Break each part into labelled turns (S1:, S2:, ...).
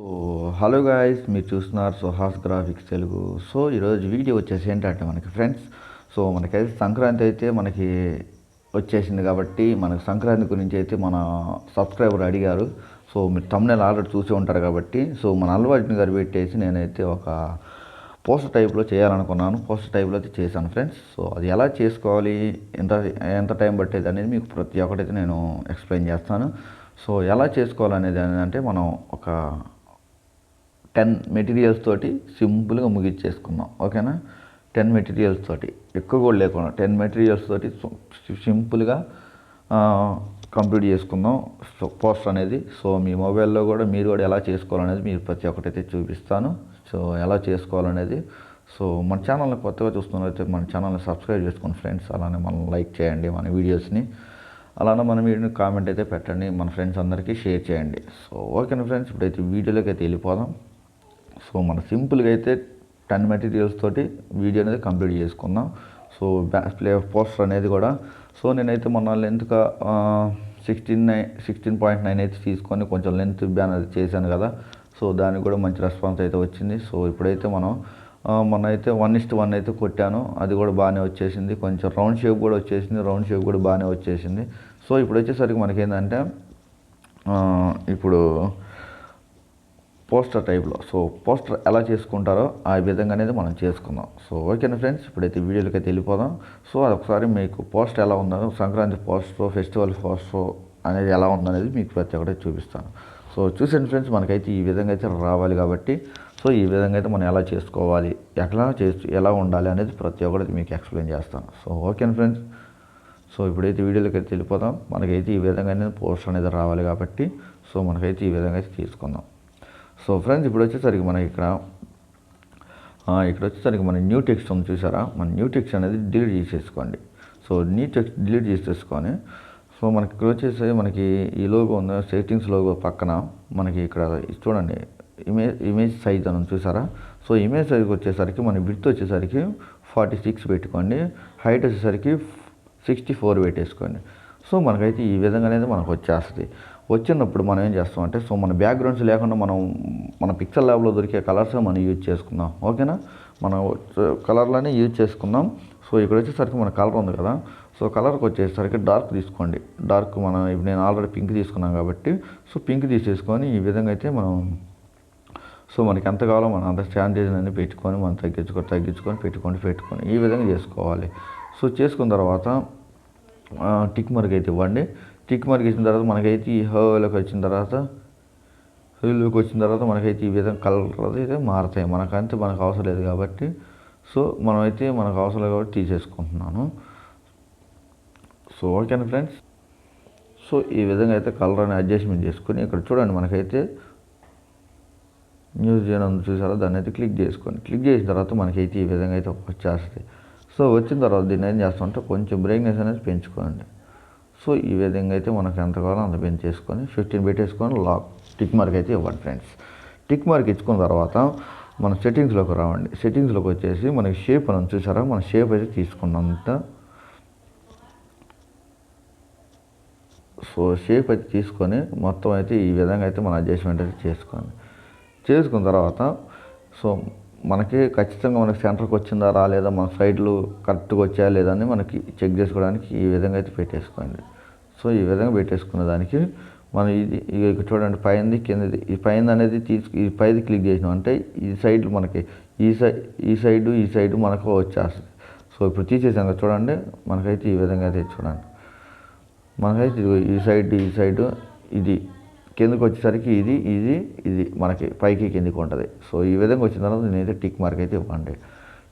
S1: So hello guys మీరు చూస్తున్నారు Suhas graphics Telugu so ఈరోజు వీడియో వచ్చేసి ఏంటంటే మనకి ఫ్రెండ్స్ సో మనకైతే సంక్రాంతి అయితే మనకి వచ్చేసింది కాబట్టి మనకు సంక్రాంతి గురించి అయితే మన సబ్స్క్రైబర్ అడిగారు. సో మీరు తమ్నేలు ఆల్రెడీ చూసి ఉంటారు కాబట్టి సో మన అల్వాటిని గారు పెట్టేసి నేనైతే ఒక పోస్టర్ టైప్లో చేయాలనుకున్నాను. పోస్టర్ టైప్లో అయితే చేశాను ఫ్రెండ్స్ సో అది ఎలా చేసుకోవాలి ఎంత ఎంత టైం పట్టేది అనేది మీకు ప్రతి ఒక్కటైతే నేను ఎక్స్ప్లెయిన్ చేస్తాను. సో ఎలా చేసుకోవాలనేది అంటే మనం ఒక టెన్ మెటీరియల్స్ తోటి సింపుల్గా ముగిచ్చేసుకుందాం. ఓకేనా? టెన్ మెటీరియల్స్ తోటి. ఎక్కువ కూడా లేకుండా టెన్ మెటీరియల్స్ తోటి సింపుల్గా కంప్లీట్ చేసుకుందాం. పోస్ట్ అనేది. సో మీ మొబైల్లో కూడా మీరు కూడా ఎలా చేసుకోవాలనేది మీరు ప్రతి ఒక్కటైతే చూపిస్తాను. సో ఎలా చేసుకోవాలనేది. సో మన ఛానల్ని కొత్తగా చూస్తున్నారైతే మన ఛానల్ని సబ్స్క్రైబ్ చేసుకోండి ఫ్రెండ్స్. అలానే మనం లైక్ చేయండి మన వీడియోస్ని. అలానే మన వీడియోని కామెంట్ అయితే పెట్టండి. మన ఫ్రెండ్స్ అందరికీ షేర్ చేయండి. సో ఓకేనా ఫ్రెండ్స్? ఇప్పుడైతే వీడియోలోకి అయితే వెళ్ళిపోదాం. సో మన సింపుల్గా అయితే టెన్ మెటీరియల్స్ తోటి వీడియో అనేది కంప్లీట్ చేసుకుందాం. సో ప్లే పోస్టర్ అనేది కూడా. సో నేనైతే మొన్న లెంత్గా sixteen nine sixteen point nine అయితే తీసుకొని కొంచెం లెంత్ బ్యానర్ చేశాను కదా. సో దానికి కూడా మంచి రెస్పాన్స్ అయితే వచ్చింది. సో ఇప్పుడైతే మనం మొన్న అయితే వన్ ఇస్ట్ వన్ అయితే కొట్టాను. అది కూడా బాగానే వచ్చేసింది. కొంచెం రౌండ్ షేప్ కూడా వచ్చేసింది. రౌండ్ షేప్ కూడా బాగానే వచ్చేసింది. సో ఇప్పుడు వచ్చేసరికి మనకేంటంటే ఇప్పుడు పోస్టర్ టైప్లో. సో పోస్టర్ ఎలా చేసుకుంటారో ఆ విధంగా అనేది మనం చేసుకుందాం. సో ఓకేనా ఫ్రెండ్స్ ఇప్పుడైతే వీడియోలకి అయితే వెళ్ళిపోదాం. సో ఒకసారి మీకు పోస్టర్ ఎలా ఉందో సంక్రాంతి పోస్టర్ ఫెస్టివల్ పోస్టర్ అనేది ఎలా ఉందనేది మీకు ప్రతి ఒక్కటి చూపిస్తాను. సో చూసాను ఫ్రెండ్స్ మనకైతే ఈ విధంగా అయితే రావాలి కాబట్టి. సో ఈ విధంగా అయితే మనం ఎలా చేసుకోవాలి ఎట్లా చేస్తూ ఎలా ఉండాలి అనేది ప్రతి ఒక్కటి మీకు ఎక్స్ప్లెయిన్ చేస్తాను. సో ఓకేనా ఫ్రెండ్స్. సో ఇప్పుడైతే వీడియోలకైతే అయితే వెళ్ళిపోదాం. మనకైతే ఈ విధంగా అనేది పోస్టర్ అనేది రావాలి కాబట్టి. సో మనకైతే ఈ విధంగా అయితే తీసుకుందాం. సో ఫ్రెండ్స్ ఇప్పుడు వచ్చేసరికి మనకి ఇక్కడ ఇక్కడ వచ్చేసరికి మన న్యూ టెక్స్ట్ ఉంది చూసారా? మన న్యూ టెక్స్ట్ అనేది డిలీట్ చేసేసుకోండి. సో న్యూ టెక్స్ట్ డిలీట్ చేసేసుకొని సో మనకి ఇక్కడ వచ్చేసి మనకి ఈ లోగో ఉంది సెట్టింగ్స్ లోగో పక్కన మనకి ఇక్కడ చూడండి ఇమేజ్ ఇమేజ్ సైజ్ అని చూసారా? సో ఇమేజ్ సైజ్ వచ్చేసరికి మన విడ్త్ వచ్చేసరికి ఫార్టీ సిక్స్ పెట్టుకోండి హైట్ వచ్చేసరికి సిక్స్టీ ఫోర్ పెట్టేసుకోండి. సో మనకైతే ఈ విధంగా అనేది మనకు వచ్చేస్తుంది. వచ్చినప్పుడు మనం ఏం చేస్తామంటే సో మన బ్యాక్గ్రౌండ్స్ లేకుండా మనం మన పిక్చర్ ల్యాబ్లో దొరికే కలర్స్ మనం యూజ్ చేసుకుందాం. ఓకేనా? మనం కలర్లోనే యూజ్ చేసుకుందాం. సో ఇక్కడ వచ్చేసరికి మన కలర్ ఉంది కదా. సో కలర్కి వచ్చేసరికి డార్క్ తీసుకోండి. డార్క్ మనం ఇప్పుడు నేను ఆల్రెడీ పింక్ తీసుకున్నాను కాబట్టి సో పింక్ తీసేసుకొని ఈ విధంగా అయితే మనం సో మనకి ఎంత కావాలో మనం అంత స్కాన్ చేసినని పెట్టుకొని మనం తగ్గించుకొని తగ్గించుకొని పెట్టుకొని పెట్టుకొని ఈ విధంగా చేసుకోవాలి. సో చేసుకున్న తర్వాత టిక్ మార్క్ అయితే ఇవ్వండి. టిక్ మార్క్ ఇచ్చిన తర్వాత మనకైతే ఈ హోలోకి వచ్చిన తర్వాత హోలోకి వచ్చిన తర్వాత మనకైతే ఈ విధంగా కలర్ అయితే మారుతాయి. మనకంతే మనకు అవసరం లేదు కాబట్టి. సో మనమైతే మనకు అవసరం లేదు కాబట్టి తీసేసుకుంటున్నాను. సో ఓకేనా ఫ్రెండ్స్. సో ఈ విధంగా అయితే కలర్ అని అడ్జస్ట్మెంట్ చేసుకొని ఇక్కడ చూడండి మనకైతే న్యూస్ చేయడం చూసారా? దాన్ని అయితే క్లిక్ చేసుకోండి. క్లిక్ చేసిన తర్వాత మనకైతే ఈ విధంగా అయితే వచ్చేస్తుంది సో వచ్చిన తర్వాత దీన్ని ఏం చేస్తామంటే కొంచెం బ్రైట్నెస్ అనేది పెంచుకోండి. సో ఈ విధంగా అయితే మనకు ఎంత కావాలో అంత పెంచేసుకొని ఫిఫ్టీన్ పెట్టేసుకొని లాక్ టిక్ మార్క్ అయితే ఇవ్వండి ఫ్రెండ్స్. టిక్ మార్క్ ఇచ్చుకున్న తర్వాత మన సెట్టింగ్స్లోకి రావండి. సెట్టింగ్స్లోకి వచ్చేసి మనకి షేప్ అని చూసారా? మన షేప్ అయితే తీసుకున్నంత సో షేప్ అయితే తీసుకొని మొత్తం అయితే ఈ విధంగా అయితే మన అడ్జస్ట్మెంట్ అయితే చేసుకోండి. చేసుకున్న తర్వాత సో మనకి ఖచ్చితంగా మనకి సెంటర్కి వచ్చిందా రాలేదా మన సైడ్లు కరెక్ట్గా వచ్చాయా లేదా అని మనకి చెక్ చేసుకోవడానికి ఈ విధంగా అయితే పెట్టేసుకోండి. సో ఈ విధంగా పెట్టేసుకున్న దానికి మనం ఇది ఇక చూడండి పైనది కిందది. ఈ పైన అనేది తీసుకు ఈ పైది క్లిక్ చేసినాం అంటే ఈ సైడ్ మనకి ఈ సైడ్ ఈ సైడు ఈ సైడు మనకు వచ్చేస్తుంది. సో ఇప్పుడు తీసేసాం కదా చూడండి మనకైతే ఈ విధంగా అయితే చూడండి. మనకైతే ఈ సైడ్ ఈ సైడు ఇది కిందకి వచ్చేసరికి ఇది ఇది ఇది మనకి పైకి కిందికి ఉంటుంది. సో ఈ విధంగా వచ్చిన తర్వాత నేనైతే టిక్ మార్క్ అయితే ఇవ్వండి.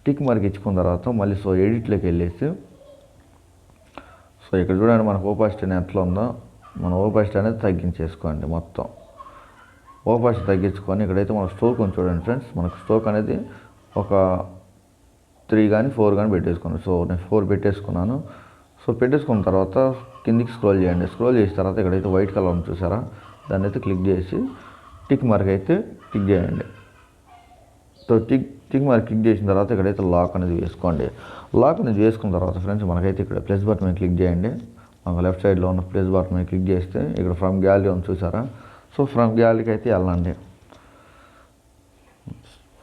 S1: టిక్ మార్క్ ఇచ్చుకున్న తర్వాత మళ్ళీ సో ఎడిట్లోకి వెళ్ళేసి సో ఇక్కడ చూడండి మనకు ఓపాసిటీ అనేది ఎట్లా ఉందో. మన ఓపాసిటీ అనేది తగ్గించేసుకోండి మొత్తం. ఓపాసిటీ తగ్గించుకొని ఇక్కడైతే మన స్టోక్ ఉంది చూడండి ఫ్రెండ్స్. మనకు స్టోక్ అనేది ఒక త్రీ కానీ ఫోర్ కానీ పెట్టేసుకున్నాను. సో నేను ఫోర్ పెట్టేసుకున్నాను. సో పెట్టేసుకున్న తర్వాత కిందికి స్క్రోల్ చేయండి. స్క్రోల్ చేసిన తర్వాత ఇక్కడైతే వైట్ కలర్ ఉంది చూసారా? దాన్ని అయితే క్లిక్ చేసి టిక్ మార్క్ అయితే టిక్ చేయండి. So tick tick mark click చేసిన తర్వాత ఇక్కడైతే లాక్ అనేది వేసుకోండి. లాక్ అనేది వేసుకున్న తర్వాత ఫ్రెండ్స్ మనకైతే ఇక్కడ ప్లస్ బటన్ మీద క్లిక్ చేయండి. మనకు లెఫ్ట్ సైడ్లో ఉన్న ప్లస్ బటన్ మీద క్లిక్ చేస్తే ఇక్కడ ఫ్రమ్ గ్యాలరీ ఉంది చూసారా? సో ఫ్రమ్ గ్యాలరీకి అయితే వెళ్ళండి.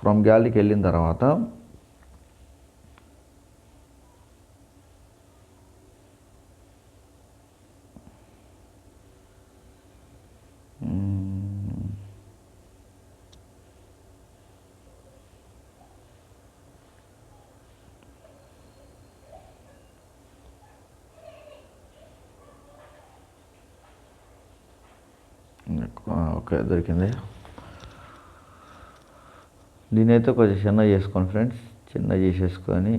S1: ఫ్రమ్ గ్యాలరీకి వెళ్ళిన తర్వాత ఓకే దొరికింది. దీని అయితే కొంచెం చిన్న చేసుకోండి ఫ్రెండ్స్. చిన్న చేసేసుకొని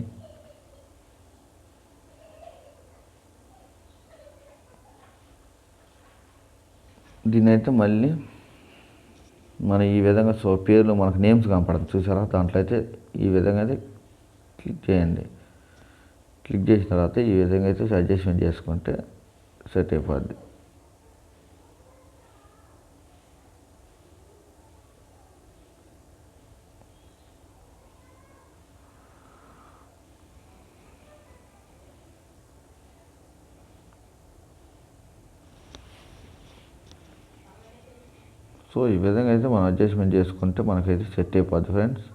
S1: దీని అయితే మళ్ళీ మన ఈ విధంగా సో పేర్లు మనకు నేమ్స్ కనపడుతుంది చూసారా? దాంట్లో అయితే ఈ విధంగా అయితే క్లిక్ చేయండి. క్లిక్ చేసిన తర్వాత ఈ విధంగా అయితే అడ్జస్ట్మెంట్ చేసుకుంటే సెట్ అయిపోద్ది సో ఈ విధంగా అయితే మనం అడ్జస్ట్మెంట్ చేసుకుంటే మనకైతే సెట్ అయిపోద్ది ఫ్రెండ్స్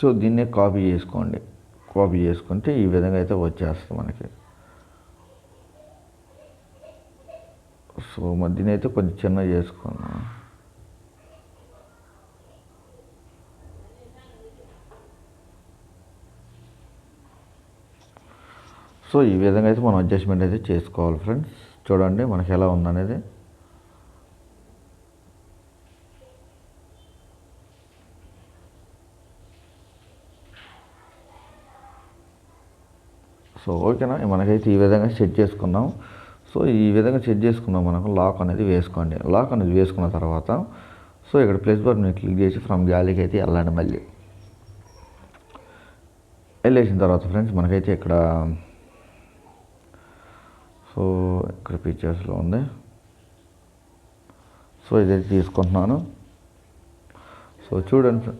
S1: సో దీన్నే కాపీ చేసుకోండి. కాపీ చేసుకుంటే ఈ విధంగా అయితే వచ్చేస్తుంది మనకి. సో మధ్యనైతే కొంచెం చిన్న చేసుకున్నాం సో ఈ విధంగా అయితే మనం అడ్జస్ట్మెంట్ అయితే చేసుకోవాలి ఫ్రెండ్స్ చూడండి మనకి ఎలా ఉందనేది. సో ఓకేనా మనకైతే ఈ విధంగా సెట్ చేసుకున్నాం. సో ఈ విధంగా సెట్ చేసుకున్నాం మనకు. లాక్ అనేది వేసుకోండి. లాక్ అనేది వేసుకున్న తర్వాత సో ఇక్కడ ప్లేస్ బటన్ మీరు క్లిక్ చేసి ఫ్రమ్ గ్యాలీకి అయితే వెళ్ళండి మళ్ళీ. వెళ్ళేసిన తర్వాత ఫ్రెండ్స్ మనకైతే ఇక్కడ సో ఇక్కడ పిక్చర్స్లో ఉంది. సో ఇది తీసుకుంటున్నాను. సో చూడండి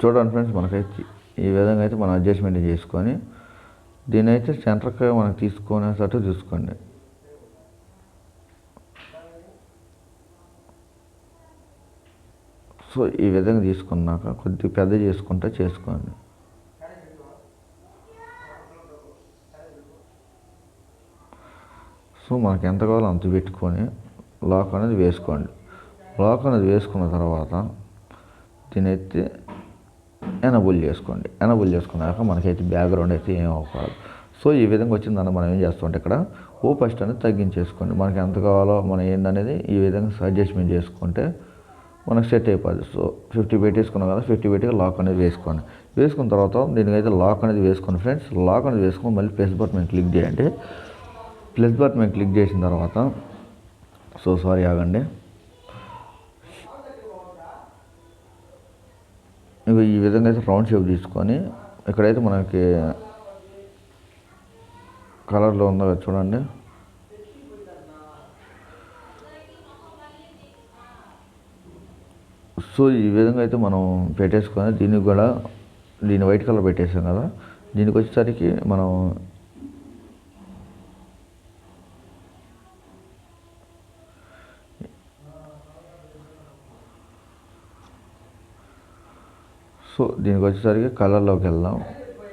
S1: చూడండి ఫ్రెండ్స్ మనకైతే ఈ విధంగా అయితే మనం అడ్జస్ట్మెంట్ చేసుకొని దీని అయితే సెంటర్కి మనకు తీసుకునేటట్టు చూసుకోండి. సో ఈ విధంగా తీసుకున్నాక కొద్దిగా పెద్ద చేసుకుంటా చేసుకోండి. సో మనకి ఎంత కావాలో అంత పెట్టుకొని లాక్ అనేది వేసుకోండి. లాక్ అనేది వేసుకున్న తర్వాత దీని అయితే ఎనబుల్ చేసుకోండి. ఎనబుల్ చేసుకున్నాక మనకైతే బ్యాక్గ్రౌండ్ అయితే ఏం అవ్వకూడదు. సో ఈ విధంగా వచ్చిందని మనం ఏం చేస్తుంటే ఇక్కడ ఓ ఫస్ట్ అనేది తగ్గించేసుకోండి. మనకి ఎంత కావాలో మనం ఏందనేది ఈ విధంగా అడ్జస్ట్మెంట్ చేసుకుంటే మనకు సెట్ అయిపోద్ది. సో ఫిఫ్టీ పెట్టేసుకున్నాం కదా ఫిఫ్టీ పెట్టి లాక్ అనేది వేసుకోండి. వేసుకున్న తర్వాత దీనికైతే లాక్ అనేది వేసుకోండి. ఫ్రెండ్స్ లాక్ అనేది వేసుకొని మళ్ళీ ప్లస్ బటన్ క్లిక్ చేయండి. ప్లస్ బటన్ మీద క్లిక్ చేసిన తర్వాత సో సారీ ఆగండి. ఇవి ఈ విధంగా అయితే రౌండ్ షేప్ తీసుకొని ఇక్కడైతే మనకి కలర్లో ఉందో కదా చూడండి. సో ఈ విధంగా అయితే మనం పెట్టేసుకొని దీనికి కూడా దీన్ని వైట్ కలర్ పెట్టేసాం కదా. దీనికి వచ్చేసరికి మనం సో దీనికి వచ్చేసరికి కలర్లోకి వెళ్దాం.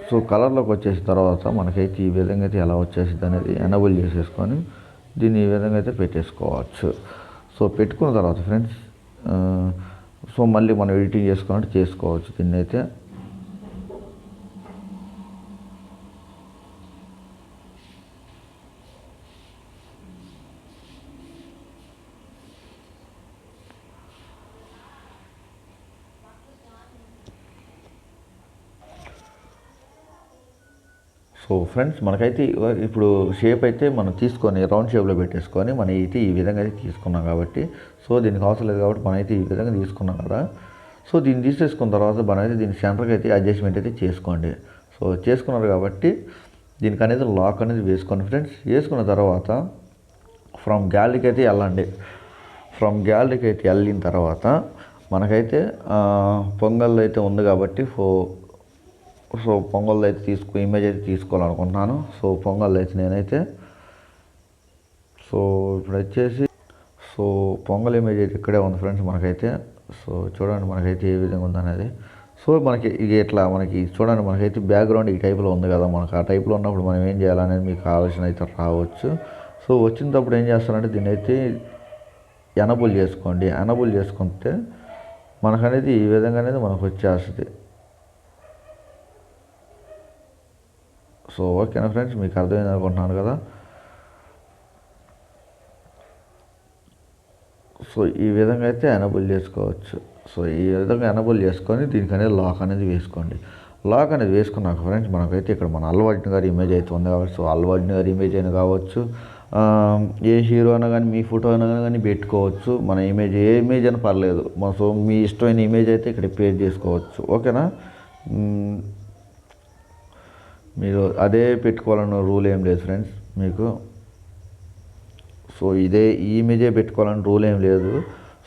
S1: సో కలర్లోకి వచ్చేసిన తర్వాత మనకైతే ఈ విధంగా అయితే ఎలా వచ్చేసింది అనేది ఎనబుల్ చేసేసుకొని దీన్ని ఈ విధంగా అయితే పెట్టేసుకోవచ్చు. సో పెట్టుకున్న తర్వాత ఫ్రెండ్స్ సో మళ్ళీ మనం ఎడిటింగ్ చేసుకున్నట్టు చేసుకోవచ్చు దీన్ని అయితే సో ఫ్రెండ్స్ మనకైతే ఇప్పుడు షేప్ అయితే మనం తీసుకొని రౌండ్ షేప్లో పెట్టేసుకొని మనం అయితే ఈ విధంగా అయితే తీసుకున్నాం కాబట్టి సో దీనికి అవసరం లేదు కాబట్టి మనం అయితే ఈ విధంగా తీసుకున్నాం కదా. సో దీన్ని తీసేసుకున్న తర్వాత మనం అయితే దీని సెంటర్కి అయితే అడ్జస్ట్మెంట్ అయితే చేసుకోండి. సో చేసుకున్నారు కాబట్టి దీనికి అనేది లాక్ అనేది వేసుకోండి ఫ్రెండ్స్ వేసుకున్న తర్వాత ఫ్రమ్ గ్యాలరీకి అయితే వెళ్ళండి. ఫ్రమ్ గ్యాలరీకి అయితే వెళ్ళిన తర్వాత మనకైతే పొంగల్ అయితే ఉంది కాబట్టి ఫో సో పొంగల్ అయితే తీసుకు ఇమేజ్ అయితే తీసుకోవాలనుకుంటున్నాను. సో పొంగల్ అయితే నేనైతే సో ఇప్పుడు వచ్చేసి సో పొంగల్ ఇమేజ్ అయితే ఇక్కడే ఉంది ఫ్రెండ్స్ మనకైతే. సో చూడండి మనకైతే ఏ విధంగా ఉందనేది. సో మనకి ఇది ఇట్లా మనకి చూడండి మనకైతే బ్యాక్గ్రౌండ్ ఈ టైప్లో ఉంది కదా మనకు. ఆ టైప్లో ఉన్నప్పుడు మనం ఏం చేయాలనేది మీకు ఆలోచన అయితే రావచ్చు. సో వచ్చినప్పుడు ఏం చేస్తారంటే దీన్ని అయితే ఎనబుల్ చేసుకోండి. ఎనబుల్ చేసుకుంటే మనకనేది ఈ విధంగా అనేది మనకు వచ్చేస్తుంది. సో ఓకేనా ఫ్రెండ్స్ మీకు అర్థమైంది అనుకుంటున్నాను కదా. సో ఈ విధంగా అయితే ఎనబుల్ చేసుకోవచ్చు. సో ఈ విధంగా ఎనబుల్ చేసుకొని దీనికి అనేది లాక్ అనేది వేసుకోండి. లాక్ అనేది వేసుకున్నాక ఫ్రెండ్స్ మనకైతే ఇక్కడ మన అల్వాడిని గారి ఇమేజ్ అయితే ఉంది కాబట్టి సో అల్వాడిని గారి ఇమేజ్ అయినా కావచ్చు ఏ హీరో అయినా కానీ మీ ఫోటో అయినా కానీ పెట్టుకోవచ్చు. మన ఇమేజ్ ఏ ఇమేజ్ అయినా పర్లేదు. మన సో మీ ఇష్టమైన ఇమేజ్ అయితే ఇక్కడ పేర్ చేసుకోవచ్చు. ఓకేనా? మీరు అదే పెట్టుకోవాలన్న రూల్ ఏం లేదు ఫ్రెండ్స్ మీకు. సో ఇదే ఈ ఇమేజే పెట్టుకోవాలని రూల్ ఏం లేదు.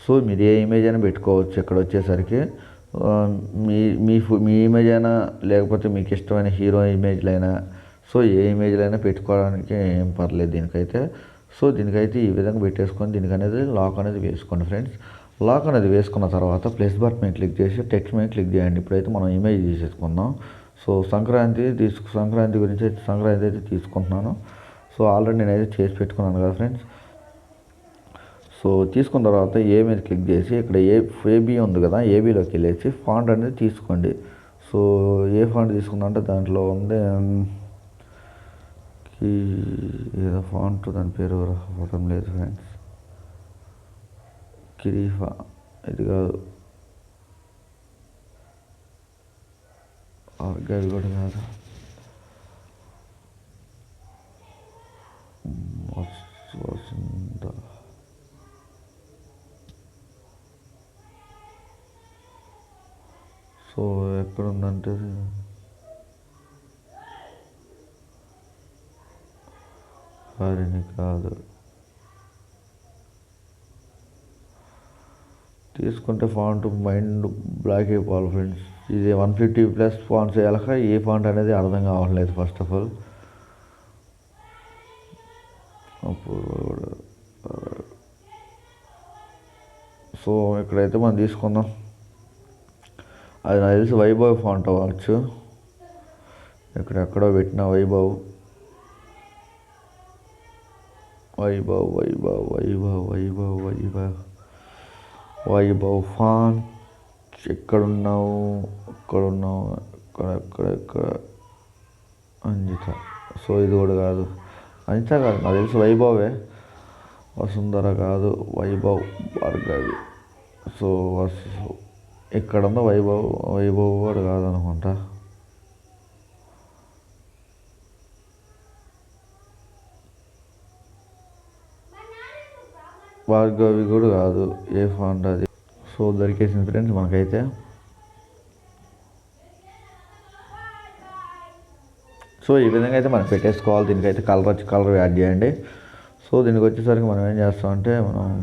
S1: సో మీరు ఏ ఇమేజ్ అయినా పెట్టుకోవచ్చు ఇక్కడ వచ్చేసరికి. మీ మీ ఫు- మీ ఇమేజ్ అయినా లేకపోతే మీకు ఇష్టమైన హీరో ఇమేజ్లైనా సో ఏ ఇమేజ్లైనా పెట్టుకోవడానికి ఏం పర్లేదు దీనికైతే. సో దీనికైతే ఈ విధంగా పెట్టేసుకొని దీనికి అనేది లాక్ అనేది వేసుకోండి ఫ్రెండ్స్. లాక్ అనేది వేసుకున్న తర్వాత ప్లస్ బటన్ మీద క్లిక్ చేసి టెక్స్ట్ మీద క్లిక్ చేయండి. ఇప్పుడైతే మనం ఇమేజ్ తీసేసుకుందాం. సో సంక్రాంతి తీసుకు సంక్రాంతి గురించి అయితే సంక్రాంతి అయితే తీసుకుంటున్నాను. సో ఆల్రెడీ నేనైతే చేసి పెట్టుకున్నాను కదా ఫ్రెండ్స్. సో తీసుకున్న తర్వాత ఏ మీద క్లిక్ చేసి ఇక్కడ ఏ ఏబీ ఉంది కదా ఏబీలోకి వెళ్ళేసి ఫాంట్ అనేది తీసుకోండి. సో ఏ ఫాంట్ తీసుకున్నా అంటే దాంట్లో ఉంది కి ఏదో ఫాంట్ దాని పేరు రాకపోవడం లేదు ఫ్రెండ్స్. కిరీఫా ఇది కాదు. ఆర్గావి కూడా కాదు. ఉమ్, సో ఎక్కడ ఉందంటే హరిని కాదు. తీసుకుంటే ఫాంట్ మైండ్ బ్లాక్ అయిపోవాలి ఫ్రెండ్స్. ఇది వన్ ఫిఫ్టీ ప్లస్ ఫాంట్స్ వేయాలక ఏ ఫాంట్ అనేది అర్థం కావట్లేదు ఫస్ట్ ఆఫ్ ఆల్ అప్పుడు సో uh, ఇక్కడైతే మనం తీసుకుందాం. అది నాకు తెలిసి వైభవ్ ఫాంట్ అవ్వచ్చు ఇక్కడ ఎక్కడో పెట్టిన వైభవ్. వైభవ్ వైభవ్ వైభవ్ వైభవ్ వైభవ్ వైభవ్ ఫాన్ ఎక్కడున్నావు? అక్కడున్నావు అక్కడ ఎక్కడ ఎక్కడ? అంజిత. సో ఇది కూడా కాదు. అంజిత కాదు నాకు తెలిసి వైభవే. వసుంధర కాదు వైభవ్ భార్గవి. సో వసు ఇక్కడ వైభవ్ వైభవ్ కూడా కాదనుకుంటా. భార్గవి కూడా కాదు ఏ ఫాండ్ అది సో దొరికేసింది ఫ్రెండ్స్ మనకైతే. సో ఈ విధంగా అయితే మనం పెట్టేసుకోవాలి. దీనికైతే కలర్ వచ్చి కలర్ యాడ్ చేయండి. సో దీనికి వచ్చేసరికి మనం ఏం చేస్తామంటే మనం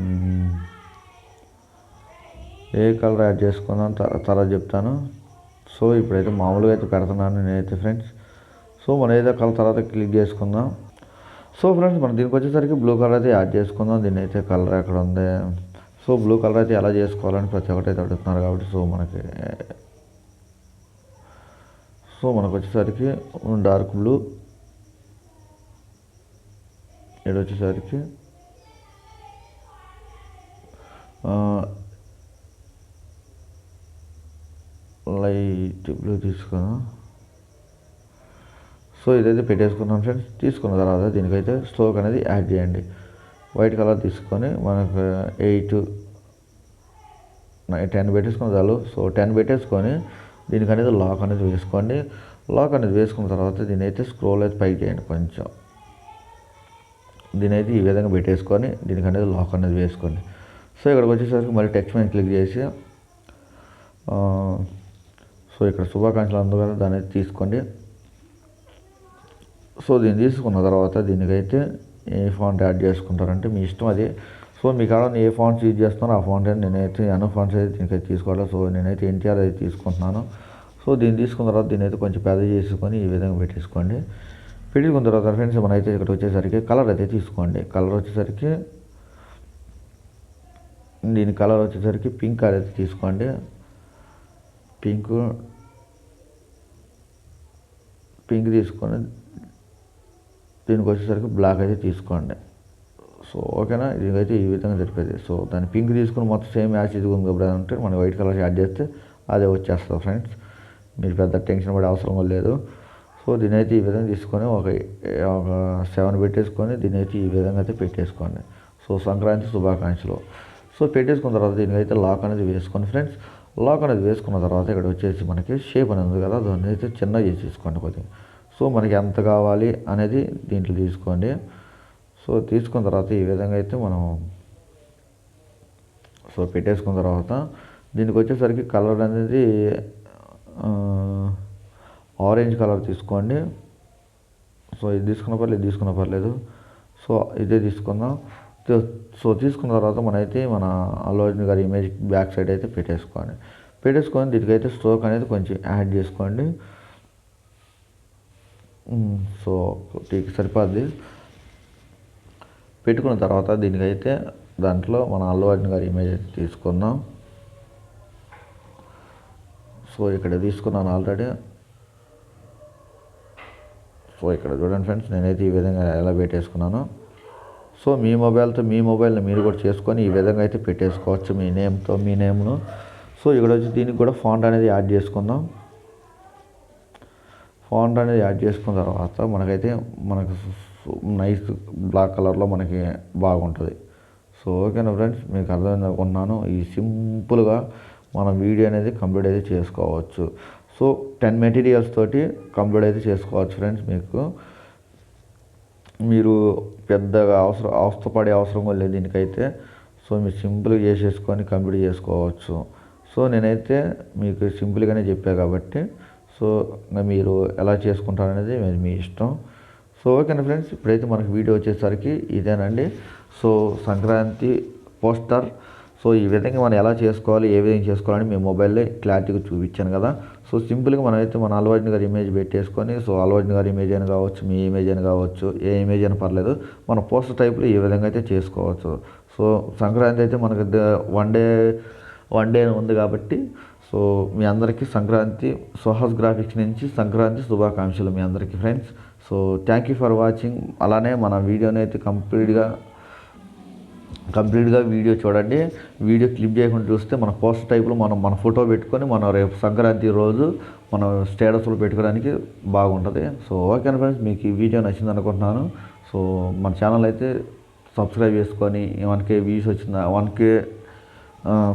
S1: ఏ కలర్ యాడ్ చేసుకుందాం తర- తర్వాత చెప్తాను. సో ఇప్పుడైతే మామూలుగా అయితే పెడుతున్నాను నేనైతే ఫ్రెండ్స్. సో మనం ఏదో కలర్ తర్వాత క్లిక్ చేసుకుందాం. సో ఫ్రెండ్స్ మనం దీనికి వచ్చేసరికి బ్లూ కలర్ అయితే యాడ్ చేసుకుందాం. దీని అయితే కలర్ ఎక్కడ ఉంది? సో బ్లూ కలర్ అయితే ఎలా చేసుకోవాలని ప్రతి ఒక్కటి అయితే అడుగుతున్నారు కాబట్టి సో మనకి సో మనకు వచ్చేసరికి డార్క్ బ్లూ ఇక్కడ వచ్చేసరికి లైట్ బ్లూ తీసుకున్నాం. సో ఇదైతే పెట్టేసుకున్నాం ఫ్రెండ్స్ తీసుకున్న తర్వాత దీనికైతే స్లోక్ అనేది యాడ్ చేయండి. వైట్ కలర్ తీసుకొని మనకు ఎయిట్ టెన్ పెట్టేసుకుని చాలు. సో టెన్ పెట్టేసుకొని దీనికి అనేది లాక్ అనేది వేసుకోండి. లాక్ అనేది వేసుకున్న తర్వాత దీని అయితే స్క్రోల్ అయితే పైకి చేయండి కొంచెం. దీని అయితే ఈ విధంగా పెట్టేసుకొని దీనికి అనేది లాక్ అనేది వేసుకోండి. సో ఇక్కడికి వచ్చేసరికి మళ్ళీ టెక్స్ట్ మీద క్లిక్ చేసి సో ఇక్కడ శుభాకాంక్షలు అందుకని దాని దాన్ని అయితే తీసుకోండి. సో దీన్ని తీసుకున్న తర్వాత దీనికైతే ఏ ఫాంట్ యాడ్ చేసుకుంటారంటే మీ ఇష్టం అది సో మీ కాడ ఏ ఫాంట్స్ యూజ్ చేస్తున్నారో ఆ ఫాంట్ అయితే నేనైతే అన్న ఫాంట్స్ అయితే దీనికైతే తీసుకోవాలి. సో నేనైతే ఎన్టీఆర్ అయితే తీసుకుంటున్నాను. సో దీన్ని తీసుకున్న తర్వాత దీన్ని అయితే కొంచెం పెద్ద చేసుకొని ఈ విధంగా పెట్టేసుకోండి. పెట్టుకున్న తర్వాత ఫ్రెండ్స్ మనైతే ఇక్కడ వచ్చేసరికి కలర్ అయితే తీసుకోండి. కలర్ వచ్చేసరికి దీని కలర్ వచ్చేసరికి పింక్ కలర్ అయితే తీసుకోండి. పింక్ పింక్ తీసుకొని దీనికి వచ్చేసరికి బ్లాక్ అయితే తీసుకోండి. సో ఓకేనా? ఇదైతే ఈ విధంగా జరిపేది. సో దాన్ని పింక్ తీసుకుని మొత్తం సేమ్ యాచ్ ఇది ఉంది కాబట్టి అంటే మనం వైట్ కలర్ యాడ్ చేస్తే అదే వచ్చేస్తుంది ఫ్రెండ్స్. మీరు పెద్ద టెన్షన్ పడే అవసరం లేదు. సో దీని అయితే ఈ విధంగా తీసుకొని ఒక ఒక సెవెన్ పెట్టేసుకొని దీని అయితే ఈ విధంగా అయితే పెట్టేసుకోండి. సో సంక్రాంతి శుభాకాంక్షలు. సో పెట్టేసుకున్న తర్వాత దీనికైతే లాక్ అనేది వేసుకోండి ఫ్రెండ్స్. లాక్ అనేది వేసుకున్న తర్వాత ఇక్కడ వచ్చేసి మనకి షేప్ అనేది ఉంది కదా దాన్ని అయితే చిన్నగా చేసేసుకోండి కొద్దిగా. సో మనకి ఎంత కావాలి అనేది దీంట్లో తీసుకోండి. సో తీసుకున్న తర్వాత ఈ విధంగా అయితే మనం సో పెట్టేసుకున్న తర్వాత దీనికి వచ్చేసరికి కలర్ అనేది ఆరెంజ్ కలర్ తీసుకోండి. సో ఇది తీసుకున్న పర్లేదు తీసుకున్న పర్లేదు. సో ఇదే తీసుకుందాం. సో తీసుకున్న తర్వాత మనైతే మన అల్లు గారి ఇమేజ్ బ్యాక్ సైడ్ అయితే పెట్టేసుకోండి. పెట్టేసుకొని దీనికైతే స్ట్రోక్ అనేది కొంచెం యాడ్ చేసుకోండి. సో దీనికి సరిపోద్ది. పెట్టుకున్న తర్వాత దీనికైతే దాంట్లో మన అల్లు అర్జున్ గారి ఇమేజ్ తీసుకుందాం. సో ఇక్కడ తీసుకున్నాను ఆల్రెడీ. సో ఇక్కడ చూడండి ఫ్రెండ్స్ నేనైతే ఈ విధంగా ఎలా పెట్టేసుకున్నాను. సో మీ మొబైల్తో మీ మొబైల్ని మీరు కూడా చేసుకొని ఈ విధంగా అయితే పెట్టేసుకోవచ్చు మీ నేమ్తో మీ నేమ్ను. సో ఇక్కడ వచ్చి దీనికి కూడా ఫాంట్ అనేది యాడ్ చేసుకుందాం. ఫాంట్ అనేది యాడ్ చేసుకున్న తర్వాత మనకైతే మనకు సో నైస్ బ్లాక్ కలర్లో మనకి బాగుంటుంది. సో ఓకేనా ఫ్రెండ్స్? మీకు అర్థం ఉన్నాను ఈ సింపుల్గా మనం వీడియో అనేది కంప్లీట్ అయితే చేసుకోవచ్చు. సో టెన్ మెటీరియల్స్ తోటి కంప్లీట్ అయితే చేసుకోవచ్చు ఫ్రెండ్స్ మీకు. మీరు పెద్దగా అవసరం అవస్థపడే అవసరం కూడా లేదు దీనికైతే. సో మీరు సింపుల్గా చేసేసుకొని కంప్లీట్ చేసుకోవచ్చు. సో నేనైతే మీకు సింపుల్గానే చెప్పా కాబట్టి. సో మీరు ఎలా చేసుకుంటారనేది మీ ఇష్టం. సో ఓకేనా ఫ్రెండ్స్ ఇప్పుడైతే మనకి వీడియో వచ్చేసరికి ఇదేనండి. So Sankranti poster. సో ఈ విధంగా మనం ఎలా చేసుకోవాలి ఏ విధంగా చేసుకోవాలని మీ మొబైల్లో క్లారిటీగా చూపించాను కదా. సో సింపుల్గా మనం అయితే మన అల్లు గారి ఇమేజ్ పెట్టేసుకొని సో అల్లు గారి ఇమేజ్ అయినా కావచ్చు మీ ఇమేజ్ అయినా కావచ్చు ఏ ఇమేజ్ అయినా పర్లేదు మన పోస్టర్ టైప్లో ఈ విధంగా అయితే చేసుకోవచ్చు. సో సంక్రాంతి అయితే మనకి వన్ డే వన్ డే ఉంది కాబట్టి సో మీ అందరికీ సంక్రాంతి సుహాస్ గ్రాఫిక్స్ నుంచి సంక్రాంతి శుభాకాంక్షలు మీ అందరికీ friends so thank you for watching అలానే మన వీడియోని అయితే కంప్లీట్గా కంప్లీట్గా వీడియో చూడండి. వీడియో క్లిప్ చేయకుండా చూస్తే మన పోస్ట్ టైప్లో మనం మన ఫోటో పెట్టుకొని మనం రేపు సంక్రాంతి రోజు మనం స్టేటస్లో పెట్టుకోవడానికి బాగుంటుంది. సో ఓకే ఫ్రెండ్స్ మీకు ఈ వీడియో నచ్చింది అనుకుంటున్నాను. సో మన ఛానల్ అయితే సబ్స్క్రైబ్ చేసుకొని వన్ కే వ్యూస్ వచ్చిందా వన్ కే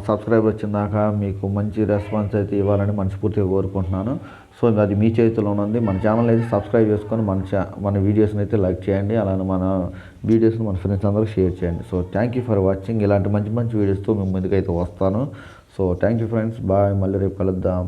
S1: సబ్స్క్రైబ్ వచ్చిందాక మీకు మంచి రెస్పాన్స్ అయితే ఇవ్వాలని మనస్ఫూర్తిగా కోరుకుంటున్నాను. సో అది మీ చేతిలో ఉంది. మన ఛానల్ అయితే సబ్స్క్రైబ్ చేసుకొని మన ఛా మన వీడియోస్ని అయితే లైక్ చేయండి. అలానే మన వీడియోస్ని మన ఫ్రెండ్స్ అందరూ షేర్ చేయండి. So thank you for watching ఇలాంటి మంచి మంచి వీడియోస్తో మేము ముందుకైతే వస్తాను. So thank you friends bye. మళ్ళీ రేపు కలుద్దాం.